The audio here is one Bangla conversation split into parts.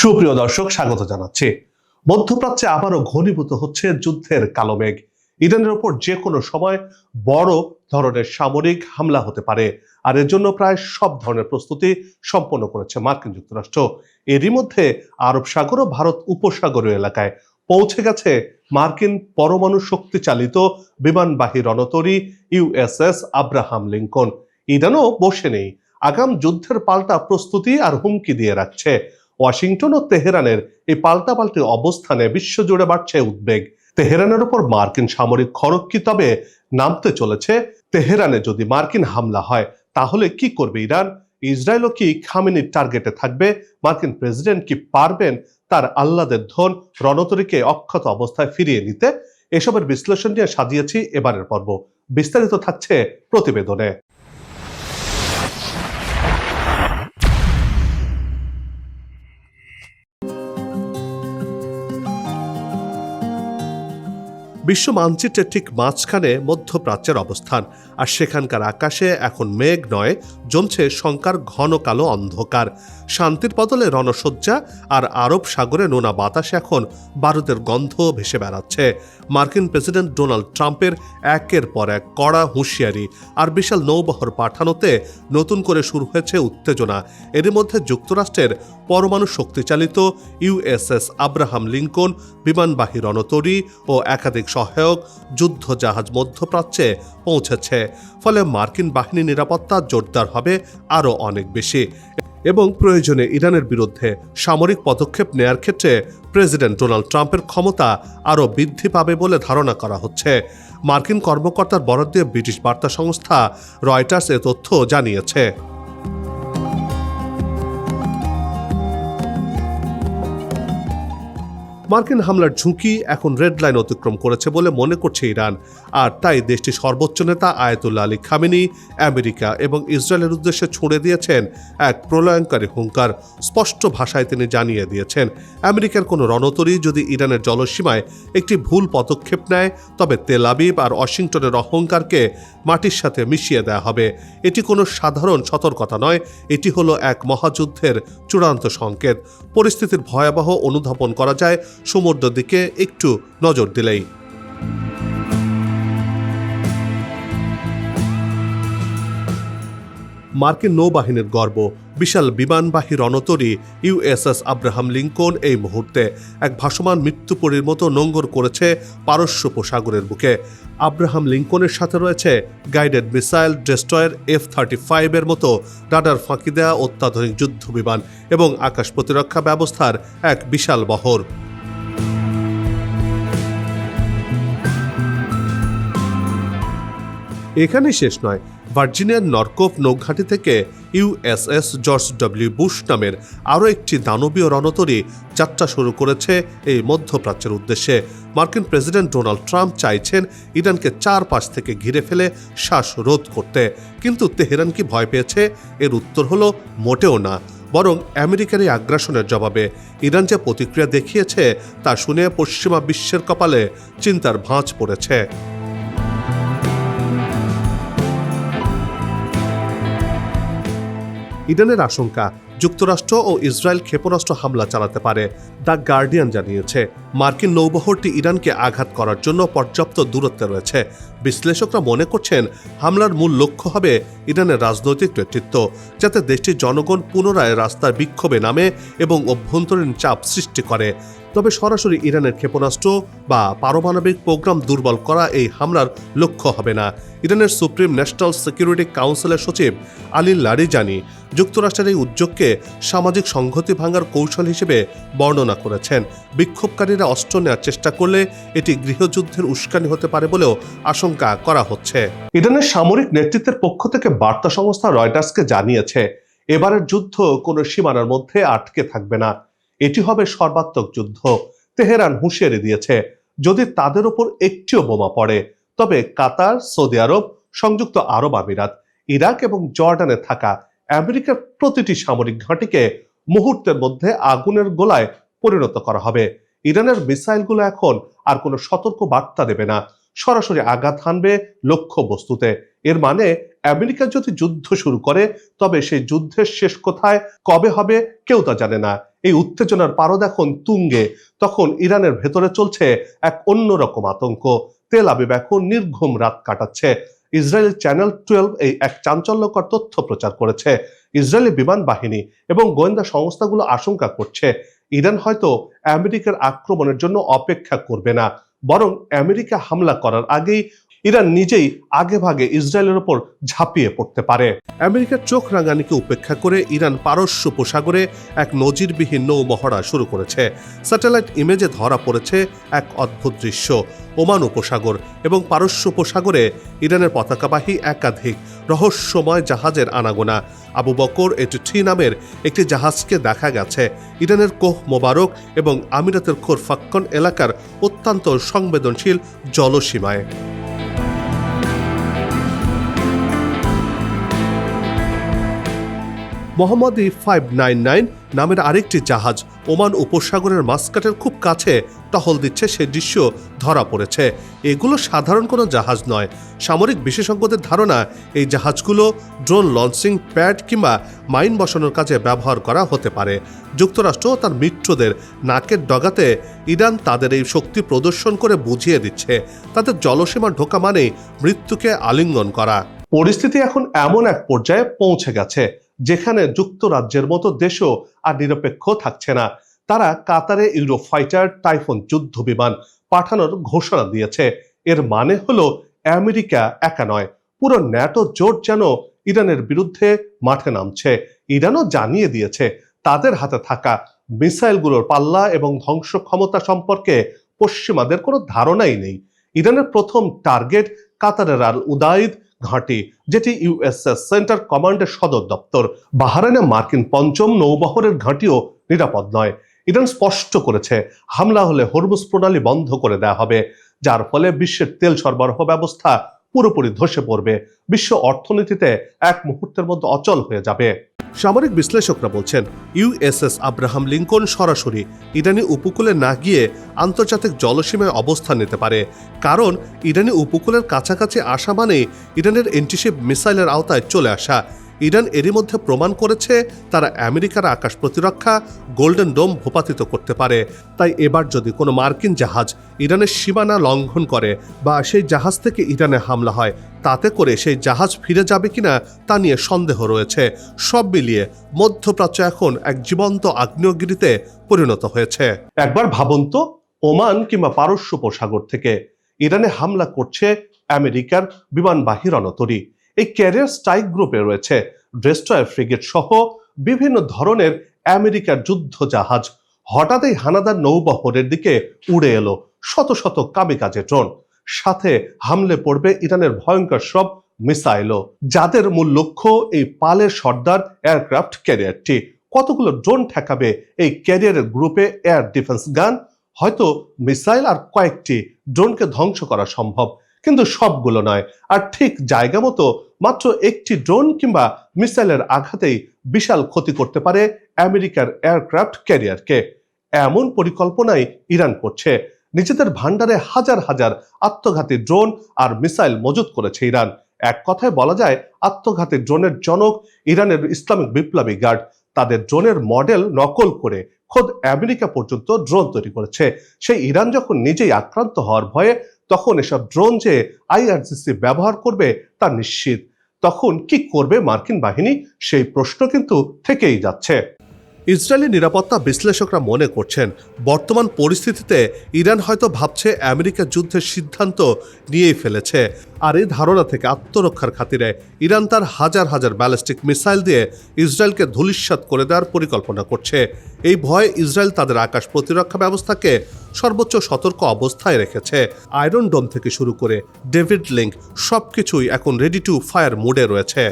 সুপ্রিয় দর্শক, স্বাগত জানাচ্ছি। মধ্যপ্রাচ্যে আবারও ঘনীভূত হচ্ছে যুদ্ধের কালো মেঘ। ইরানের ওপর যে কোনো সময় বড় ধরনের সামরিক হামলা হতে পারে। আর এর জন্য প্রায় সব ধরনের প্রস্তুতি সম্পন্ন করেছে মার্কিন যুক্তরাষ্ট্র। এরই মধ্যে আরব সাগর ও ভারত উপসাগরীয় এলাকায় পৌঁছে গেছে মার্কিন পরমাণু শক্তি চালিত বিমানবাহী রণতরী ইউএসএস আব্রাহাম লিঙ্কন। ইরানও বসে নেই। আগাম যুদ্ধের পাল্টা প্রস্তুতি আর হুমকি দিয়ে রাখছে ওয়াশিংটন ও তেহরানের এই পাল্টাপাল্টি অবস্থানে বিশ্বজুড়ে বাড়ছে উদ্বেগ। তেহরানের ওপর মার্কিন সামরিক খড়গ কি তবে নামতে চলেছে? তেহরানে যদি মার্কিন হামলা হয়, তাহলে কি করবে ইরান? ইসরায়েলও কি খামিনির টার্গেটে থাকবে? মার্কিন প্রেসিডেন্ট কি পারবেন তার আল্লাদের ধন রণতরীকে অক্ষত অবস্থায় ফিরিয়ে নিতে? এসবের বিশ্লেষণ নিয়ে সাজিয়েছি এবারের পর্ব। বিস্তারিত থাকছে প্রতিবেদনে। বিশ্ব মানচিত্রের ঠিক মাঝখানে মধ্যপ্রাচ্যের অবস্থান, আর সেখানকার আকাশে এখন মেঘ নয়, জমছে শঙ্কার ঘন কালো অন্ধকার। শান্তির বদলে রণসজ্জা আর আরব সাগরে নোনা বাতাসে এখন বারুদের গন্ধ ভেসে বেড়াচ্ছে। মার্কিন প্রেসিডেন্ট ডোনাল্ড ট্রাম্পের একের পর এক কড়া হুঁশিয়ারি আর বিশাল নৌবহর পাঠানোতে নতুন করে শুরু হয়েছে উত্তেজনা। এর মধ্যে যুক্তরাষ্ট্রের পরমাণু শক্তিচালিত ইউএসএস আব্রাহাম লিঙ্কন, বিমানবাহী রণতরী ও একাধিক সহায়ক যুদ্ধ জাহাজ মধ্যপ্রাচ্যে পৌঁছেছে। ফলে মার্কিন বাহিনী নিরাপত্তা জোরদার হবে আরও অনেক বেশি এবং প্রয়োজনে ইরানের বিরুদ্ধে সামরিক পদক্ষেপ নেয়ার ক্ষেত্রে প্রেসিডেন্ট ডোনাল্ড ট্রাম্পের ক্ষমতা আরও বৃদ্ধি পাবে বলে ধারণা করা হচ্ছে। মার্কিন কর্মকর্তার বরাদ দিয়ে ব্রিটিশ বার্তা সংস্থা রয়টার্স এ তথ্য জানিয়েছে। মার্কিন হামলার ঝুঁকি এখন রেড লাইন অতিক্রম করেছে বলে মনে করছে ইরান। আর তাই দেশটির সর্বোচ্চ নেতা আয়াতুল্লাহ আলী খামেনি আমেরিকা এবং ইসরায়েলের উদ্দেশ্যে ছুঁড়ে দিয়েছেন এক প্রলয়ঙ্কারী হুঙ্কার, স্পষ্ট ভাষায় তিনি জানিয়ে দিয়েছেন। আমেরিকার কোনো রণতরী যদি ইরানের জলসীমায় একটি ভুল পদক্ষেপ নেয়, তবে তেল আবিব আর ওয়াশিংটনের অহংকারকে মাটির সাথে মিশিয়ে দেওয়া হবে। এটি কোনো সাধারণ সতর্কতা নয়, এটি হলো এক মহাযুদ্ধের চূড়ান্ত সংকেত। পরিস্থিতির ভয়াবহ অনুধাবন করা যায় সমুদ্র দিকে একটু নজর দিলেই। মার্কিন নৌবাহিনীর গর্ব, বিশাল বিমানবাহী রণতরী ইউএসএস আব্রাহাম লিঙ্কন এই মুহূর্তে এক ভাসমান মৃত্যুপরীর মতো নোঙ্গর করেছে পারস্য উপসাগরের বুকে। আব্রাহাম লিঙ্কনের সাথে রয়েছে guided missile destroyer F thirty ফাইভের মতো রাডার ফাঁকি দেওয়া অত্যাধুনিক যুদ্ধ বিমান এবং আকাশ প্রতিরক্ষা ব্যবস্থার এক বিশাল বহর। এখানেই শেষ নয়। ভার্জিনিয়ার নরকোপ নৌঘাঁটি থেকে ইউএসএস জর্জ ডব্লিউ বুশ নামের আরও একটি দানবীয় রণতরী যাত্রা শুরু করেছে এই মধ্যপ্রাচ্যের উদ্দেশ্যে। মার্কিন প্রেসিডেন্ট ডোনাল্ড ট্রাম্প চাইছেন ইরানকে চারপাশ থেকে ঘিরে ফেলে শ্বাসরোধ করতে। কিন্তু তেহরান কি ভয় পেয়েছে? এর উত্তর হলো মোটেও না। বরং আমেরিকার এই আগ্রাসনের জবাবে। ইরান যে প্রতিক্রিয়া দেখিয়েছে তা শুনে পশ্চিমা বিশ্বের কপালে চিন্তার ভাঁজ পড়েছে। ইরানের আশঙ্কা যুক্তরাষ্ট্র ও ইসরায়েল ক্ষেপণাস্ত্র হামলা চালাতে পারে। দ্য গার্ডিয়ান জানিয়েছে, মার্কিন নৌবহরটি ইরানকে আঘাত করার জন্য পর্যাপ্ত দূরত্বে রয়েছে। বিশ্লেষকরা মনে করছেন, হামলার মূল লক্ষ্য হবে ইরানের রাজনৈতিক নেতৃত্ব, যাতে দেশটির জনগণ পুনরায় রাস্তার বিক্ষোভে নামে এবং অভ্যন্তরীণ চাপ সৃষ্টি করে। তবে সরাসরি ইরানের ক্ষেপণাস্ত্র বা পারমাণবিক প্রোগ্রাম দুর্বল করা এই হামলার লক্ষ্য হবে না। ইরানের সুপ্রিম ন্যাশনাল সিকিউরিটি কাউন্সিলের সচিব আলী লারিজানি যুক্তরাষ্ট্রের এই উদ্যোগকে সামাজিক সংহতি ভাঙার কৌশল হিসেবে বর্ণনা করেছেন। বিক্ষোভকারীরা অস্ত্র নেওয়ার চেষ্টা করলে এটি গৃহযুদ্ধের উস্কানি হতে পারে বলেও আশঙ্কা করা হচ্ছে। ইরানের সামরিক নেতৃত্বের পক্ষ থেকে বার্তা সংস্থা রয়টার্সকে জানিয়েছে, এবারের যুদ্ধ কোনো সীমানার মধ্যে আটকে থাকবে না। এটি হবে সর্বাত্মক যুদ্ধ, তেহরান হুঁশিয়ারি দিয়েছে। যদি তাদের ওপর একটিও বোমা পড়ে, তবে কাতার, সৌদি আরব, সংযুক্ত আরব আমিরাত, ইরাক এবং জর্ডানে থাকা আমেরিকার প্রতিটি সামরিক ঘাঁটিকে মুহূর্তের মধ্যে আগুনের গোলায় পরিণত করা হবে। ইরানের মিসাইলগুলো এখন আর কোনো সতর্ক বার্তা দেবে না। সরাসরি আঘাত হানবে লক্ষ্য বস্তুতে এর মানে আমেরিকা যদি যুদ্ধ শুরু করে, তবে সেই যুদ্ধের শেষ কোথায়, কবে হবে কেউ তা জানে না। এই উত্তেজনার পারদ এখন তুঙ্গে। তখন ইরানের ভেতরে চলছে এক অন্যরকম আতঙ্ক। তেল আবিব এখন নির্ঘুম রাত কাটাচ্ছে। ইসরায়েল চ্যানেল টুয়েলভ এই এক চাঞ্চল্যকর তথ্য প্রচার করেছে। ইসরায়েলি বিমান বাহিনী এবং গোয়েন্দা সংস্থাগুলো আশঙ্কা করছে ইরান হয়তো আমেরিকার আক্রমণের জন্য অপেক্ষা করবে না বরং আমেরিকা হামলা করার আগেই ইরান নিজেই আগে ভাগে ইসরায়েলের ওপর ঝাঁপিয়ে পড়তে পারে। আমেরিকার চোখ রাঙানিকে উপেক্ষা করে ইরান পারস্য উপসাগরে এক নজিরবিহীন নৌ মহড়া শুরু করেছে। স্যাটেলাইট ইমেজে ধরা পড়েছে এক অদ্ভুত দৃশ্য। ওমান উপসাগর এবং পারস্য উপসাগরে ইরানের পতাকাবাহী একাধিক রহস্যময় জাহাজের আনাগোনা। আবু বকর এটি নামের একটি জাহাজকে দেখা গেছে। ইরানের কোহ মোবারক এবং আমিরাতের খোর ফাক্কন এলাকার অত্যন্ত সংবেদনশীল জলসীমায়। মোহাম্মদী ফাইভ নাইন নাইন নামের আরেকটি জাহাজ ওমান উপসাগরের মাস্কাটের খুব কাছে টহল দিচ্ছে সে দৃশ্য ধরা পড়েছে। এগুলো সাধারণ কোনো জাহাজ নয়। সামরিক বিশেষজ্ঞদের ধারণা, এই জাহাজগুলো ড্রোন লঞ্চিং প্যাড কিংবা মাইন বসানোর কাজে ব্যবহার করা হতে পারে। যুক্তরাষ্ট্র তার মিত্রদের নাকের ডগাতে ইরান তাদের এই শক্তি প্রদর্শন করে বুঝিয়ে দিচ্ছে। তাদের জলসীমা ঢোকা মানেই মৃত্যুকে আলিঙ্গন করা। পরিস্থিতি এখন এমন এক পর্যায়ে পৌঁছে গেছে। যেখানে যুক্তরাজ্যের মতো দেশও আর নিরপেক্ষ থাকছে না। তারা কাতারে ইউরোফাইটার টাইফুন যুদ্ধ বিমান পাঠানোর ঘোষণা দিয়েছে। এর মানে হলো আমেরিকা একা নয়, পুরো ন্যাটো জোট যেন ইরানের বিরুদ্ধে মাঠে নামছে। ইরানও জানিয়ে দিয়েছে, তাদের হাতে থাকা মিসাইলগুলোর পাল্লা এবং ধ্বংস ক্ষমতা সম্পর্কে পশ্চিমাদের কোনো ধারণাই নেই। ইরানের প্রথম টার্গেট কাতারের আল উদাইদ ঘাঁটি, যেটি ইউএসএস সেন্টার কমান্ডের সদর দপ্তর। বাহারাইনে মার্কিন পঞ্চম নৌবহরের ঘাঁটিও নিরাপদ নয়। ইরান স্পষ্ট করেছে, হামলা হলে হরমুজ প্রণালী বন্ধ করে দেওয়া হবে, যার ফলে বিশ্বের তেল সরবরাহ ব্যবস্থা পুরোপুরি ধসে পড়বে। বিশ্ব অর্থনীতিতে এক মুহূর্তের মধ্যে অচল হয়ে যাবে। সামরিক বিশ্লেষকরা বলছেন ইউএসএস আব্রাহাম লিঙ্কন সরাসরি ইরানি উপকূলে না গিয়ে আন্তর্জাতিক জলসীমায় অবস্থান নিতে পারে। কারণ, ইরানি উপকূলের কাছাকাছি আসা মানে ইরানের এন্টিশিপ মিসাইলের আওতায় চলে আসা। ইরান এরই মধ্যে প্রমাণ করেছে তারা আমেরিকার আকাশ প্রতিরক্ষা গোল্ডেন ডোম ভূপাতিত করতে পারে। তাই এবার যদি কোনো মার্কিন জাহাজ ইরানের সীমানা লঙ্ঘন করে বা সেই জাহাজ থেকে ইরানে হামলা হয়, তাতে করে সেই জাহাজ ফিরে যাবে কিনা তা নিয়ে সন্দেহ রয়েছে। সব মিলিয়ে মধ্যপ্রাচ্য এখন এক জীবন্ত আগ্নেয়গিরিতে পরিণত হয়েছে। একবার ভাবুন তো, ওমান কিংবা পারস্য উপসাগর থেকে ইরানে হামলা করছে আমেরিকার বিমানবাহী রণতরী এই ক্যারিয়ার স্ট্রাইক গ্রুপে রয়েছে ড্রেস্টয়ার ফ্রিগেট সহ বিভিন্ন ধরনের আমেরিকার যুদ্ধ জাহাজ হঠাৎই হানাদার নৌবহরের দিকে উড়ে এলো শত শত কামিকাজে ড্রোন। সাথে হামলে পড়বে ইরানের ভয়ঙ্কর সব মিসাইলও। যাদের মূল লক্ষ্য এই পালের সর্দার এয়ারক্রাফট ক্যারিয়ারটি কতগুলো ড্রোন ঠেকাবে এই ক্যারিয়ারের গ্রুপে এয়ার ডিফেন্স গান হয়তো মিসাইল আর কয়েকটি ড্রোনকে ধ্বংস করা সম্ভব। কিন্তু সবগুলো নয়। আর ঠিক জায়গা মতো মাত্র একটি ড্রোন কিংবা মিসাইলের আঘাতেই বিশাল ক্ষতি করতে পারে আমেরিকার এয়ারক্রাফট ক্যারিয়ারকে। এমন পরিকল্পনাই ইরান করছে। নিজেদের ভান্ডারে হাজার হাজার আত্মঘাতী ড্রোন আর মিসাইল মজুত করেছে ইরান। এক কথায় বলা যায়, আত্মঘাতী ড্রোনের জনক ইরানের ইসলামিক বিপ্লবী গার্ড। তাদের ড্রোনের মডেল নকল করে খোদ আমেরিকা পর্যন্ত ড্রোন তৈরি করেছে। সেই ইরান যখন নিজেই আক্রান্ত হওয়ার ভয়ে তখন এসব ড্রোন যে আইআরসিসি ব্যবহার করবে তা নিশ্চিত। তখন কি করবে মার্কিন বাহিনী? সেই প্রশ্ন কিন্তু থেকেই যাচ্ছে। ইসরায়েলি নিরাপত্তা বিশ্লেষকরা মনে করছেন, বর্তমান পরিস্থিতিতে ইরান হয়তো ভাবছে আমেরিকা যুদ্ধের সিদ্ধান্ত নিয়েই ফেলেছে। আর এই ধারণা থেকে আত্মরক্ষার খাতিরে ইরান তার হাজার হাজার ব্যালিস্টিক মিসাইল দিয়ে ইসরায়েলকে ধূলিসাৎ করে দেওয়ার পরিকল্পনা করছে। এই ভয়ে ইসরায়েল তাদের আকাশ প্রতিরক্ষা ব্যবস্থাকে সর্বোচ্চ সতর্ক অবস্থায় রেখেছে। আয়রন ডোম থেকে শুরু করে ডেভিড লিঙ্ক সবকিছুই এখন রেডি টু ফায়ার মোডে রয়েছে।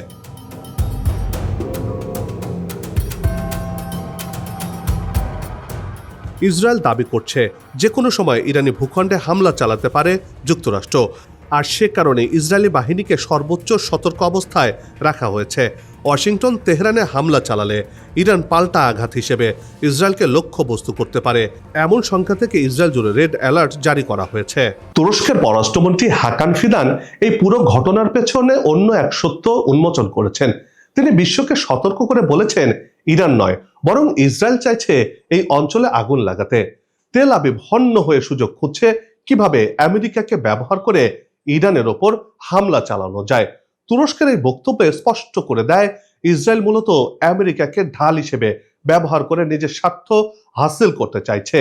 ইসরায়েল দাবি করছে যে কোনো সময় ইরানি ভূখণ্ডে হামলা চালাতে পারে যুক্তরাষ্ট্র। আর সে কারণে ইসরায়েলি বাহিনীকে সর্বোচ্চ সতর্ক অবস্থায় রাখা হয়েছে। ওয়াশিংটন, তেহরানে হামলা চালালে ইরান পাল্টা আঘাত হিসেবে ইসরায়েলকে লক্ষ্যবস্তু করতে পারে। এমন সংখ্যা থেকে ইসরায়েল জুড়ে রেড অ্যালার্ট জারি করা হয়েছে। তুরস্কের পররাষ্ট্রমন্ত্রী হাকান ফিদান এই পুরো ঘটনার পেছনে অন্য এক সত্য উন্মোচন করেছেন। তিনি বিশ্বকে সতর্ক করে বলেছেন ইরান নয়, বরং ইসরায়েল চাইছে এই অঞ্চলে আগুন লাগাতে। তেল আবিব হন্য হয়ে সুযোগ খুঁজছে কীভাবে আমেরিকাকে ব্যবহার করে ইরানের ওপর হামলা চালানো যায়। তুরস্কের এই বক্তব্যে স্পষ্ট করে দেয়, ইসরায়েল মূলত আমেরিকাকে ঢাল হিসেবে ব্যবহার করে নিজের স্বার্থ হাসিল করতে চাইছে।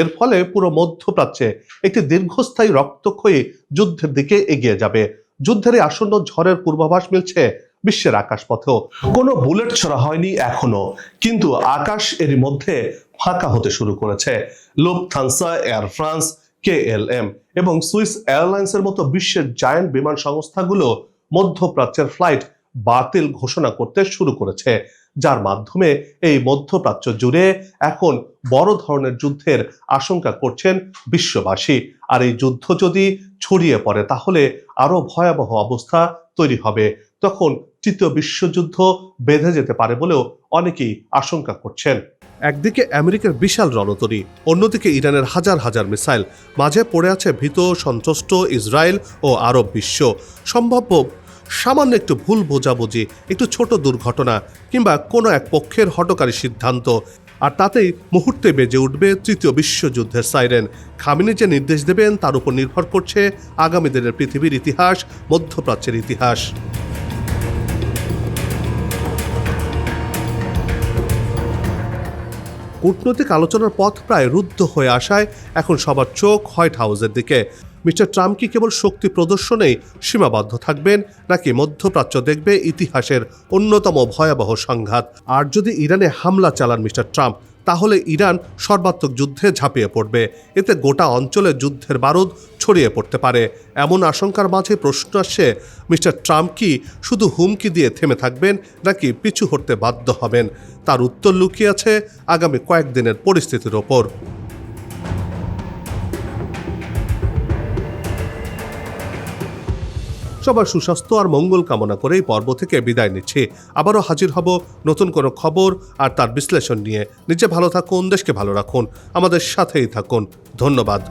এর ফলে পুরো মধ্যপ্রাচ্যে একটি দীর্ঘস্থায়ী রক্তক্ষয়ী যুদ্ধের দিকে এগিয়ে যাবে। যুদ্ধের আসন্ন ঝড়ের পূর্বাভাস মিলছে বিশ্বের আকাশপথেও কোনো বুলেট ছড়া হয়নি এখনও। কিন্তু আকাশ এর মধ্যে ফাঁকা হতে শুরু করেছে। লোপথানসা এয়ার ফ্রান্স কেএলএম এবং সুইস এয়ারলাইন্সের মতো বিশ্বের জায়ান্ট বিমান সংস্থাগুলো মধ্যপ্রাচ্যের ফ্লাইট বাতিল ঘোষণা করতে শুরু করেছে। যার মাধ্যমে এই মধ্যপ্রাচ্য জুড়ে এখন বড় ধরনের যুদ্ধের আশঙ্কা করছেন বিশ্ববাসী। আর এই যুদ্ধ যদি ছড়িয়ে পড়ে, তাহলে আরও ভয়াবহ অবস্থা তৈরি হবে। তখন তৃতীয় বিশ্বযুদ্ধ বেঁধে যেতে পারে বলেও অনেকেই আশঙ্কা করছেন। একদিকে আমেরিকার বিশাল রণতরী অন্যদিকে ইরানের হাজার হাজার মিসাইল, মাঝে পড়ে আছে ভীত সন্ত্রস্ত ইসরায়েল ও আরব বিশ্ব। সম্ভাব্য সামান্য একটু ভুল বোঝাবুঝি, একটু ছোট দুর্ঘটনা কিংবা কোনো এক পক্ষের হটকারী সিদ্ধান্ত। আর তাতেই মুহূর্তে বেজে উঠবে তৃতীয় বিশ্বযুদ্ধের সাইরেন। খামিনি যে নির্দেশ দেবেন, তার উপর নির্ভর করছে আগামী দিনের পৃথিবীর ইতিহাস, মধ্যপ্রাচ্যের ইতিহাস। কূটনৈতিক আলোচনার পথ প্রায় রুদ্ধ হয়ে আসায় এখন সবার চোখ হোয়াইট হাউসের দিকে। মিস্টার ট্রাম্প কি কেবল শক্তি প্রদর্শনেই সীমাবদ্ধ থাকবেন, নাকি মধ্যপ্রাচ্য দেখবে ইতিহাসের অন্যতম ভয়াবহ সংঘাত। আর যদি ইরানে হামলা চালান মিস্টার ট্রাম্প তাহলে ইরান সর্বাত্মক যুদ্ধে ঝাঁপিয়ে পড়বে। এতে গোটা অঞ্চলে যুদ্ধের বারুদ ছড়িয়ে পড়তে পারে। এমন আশঙ্কার মাঝে প্রশ্ন আসছে মিস্টার ট্রাম্প কি শুধু হুমকি দিয়ে থেমে থাকবেন নাকি পিছু হটতে বাধ্য হবেন? তার উত্তর লুকিয়ে আছে আগামী কয়েকদিনের পরিস্থিতির ওপর। সবার সুস্বাস্থ্য আর মঙ্গল কামনা করে এই পর্ব থেকে বিদায় নিচ্ছি। আবারও হাজির হব নতুন কোনো খবর আর তার বিশ্লেষণ নিয়ে। নিজে ভালো থাকুন, দেশকে ভালো রাখুন। আমাদের সাথেই থাকুন। ধন্যবাদ।